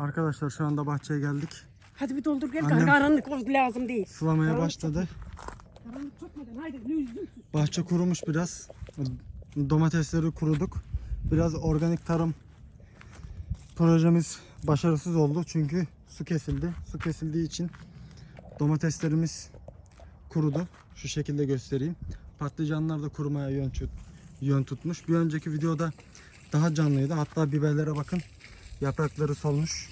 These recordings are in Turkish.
Arkadaşlar şu anda bahçeye geldik. Hadi bir doldur gel. Annem- Karanlık lazım değil. Sulamaya Karanlık başladı. Karanlık çökmeden haydi lüzum. Bahçe kurumuş biraz. Domatesleri kuruduk. Biraz organik tarım projemiz başarısız oldu. Çünkü su kesildi. Su kesildiği için domateslerimiz kurudu. Şu şekilde göstereyim. Patlıcanlar da kurumaya yön, yön tutmuş. Bir önceki videoda daha canlıydı. Hatta biberlere bakın. Yaprakları solmuş.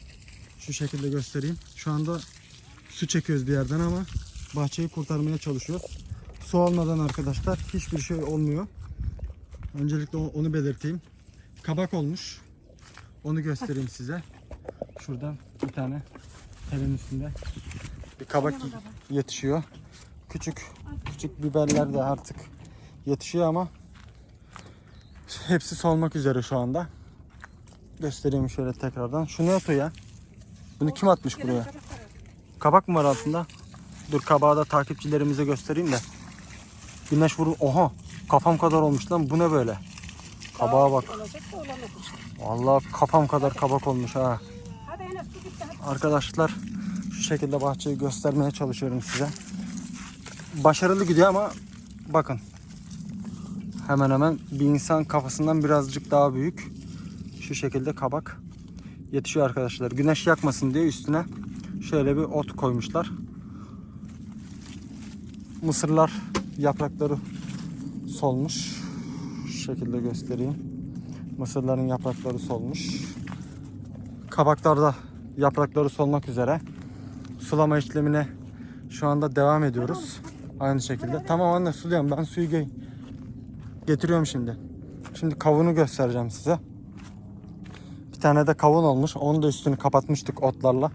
Şu şekilde göstereyim. Şu anda su çekiyoruz bir yerden ama bahçeyi kurtarmaya çalışıyoruz. Su olmadan arkadaşlar hiçbir şey olmuyor. Öncelikle onu belirteyim. Kabak olmuş. Onu göstereyim size. Şuradan bir tane telin üstünde bir kabak yetişiyor. Küçük küçük biberler de artık yetişiyor ama hepsi solmak üzere şu anda. Göstereyim şöyle tekrardan. Şu ne otu ya? Bunu kim atmış buraya? Kabak mı var altında? Dur kabağı da takipçilerimize göstereyim de. Güneş vurur. Oha kafam kadar olmuş lan. Bu ne böyle? Kabağa bak. Vallahi kafam kadar kabak olmuş ha. Arkadaşlar şu şekilde bahçeyi göstermeye çalışıyorum size. Başarılı gidiyor ama bakın. Hemen hemen bir insan kafasından birazcık daha büyük. Şu şekilde kabak yetişiyor arkadaşlar. Güneş yakmasın diye üstüne şöyle bir ot koymuşlar. Mısırlar yaprakları solmuş. Şu şekilde göstereyim. Mısırların yaprakları solmuş. Kabaklarda yaprakları solmak üzere. Sulama işlemine şu anda devam ediyoruz. Aynı şekilde. Tamam anne suluyorum. Ben suyu ge- getiriyorum şimdi. Şimdi kavunu göstereceğim size. Bir tane de kavun olmuş. Onu da üstünü kapatmıştık otlarla.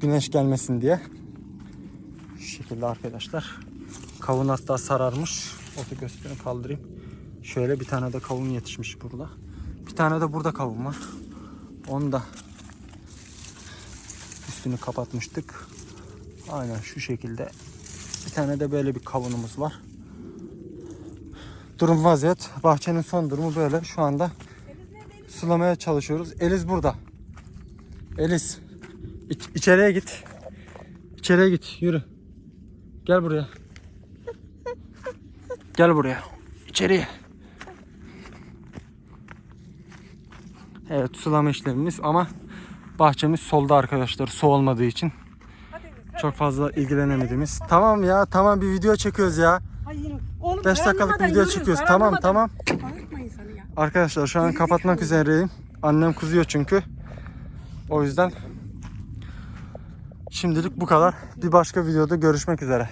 Güneş gelmesin diye. Şu şekilde arkadaşlar. Kavun hatta sararmış. Otu göstereyim kaldırayım. Şöyle bir tane de kavun yetişmiş burada. Bir tane de burada kavun var. Onu da üstünü kapatmıştık. Aynen şu şekilde. Bir tane de böyle bir kavunumuz var. Durum vaziyet. Bahçenin son durumu böyle. Şu anda sulamaya çalışıyoruz. Eliz burada. Eliz. İç- içeriye git. İçeriye git. Yürü. Gel buraya. Gel buraya. İçeriye. Evet sulama işlemimiz ama bahçemiz solda arkadaşlar su olmadığı için çok fazla ilgilenemediğimiz. Tamam ya tamam bir video çekiyoruz ya. Oğlum 5 dakikalık karanlamadan video çekiyoruz. Tamam tamam. Arkadaşlar şu an kapatmak üzereyim. Annem kızıyor çünkü. O yüzden şimdilik bu kadar. Bir başka videoda görüşmek üzere.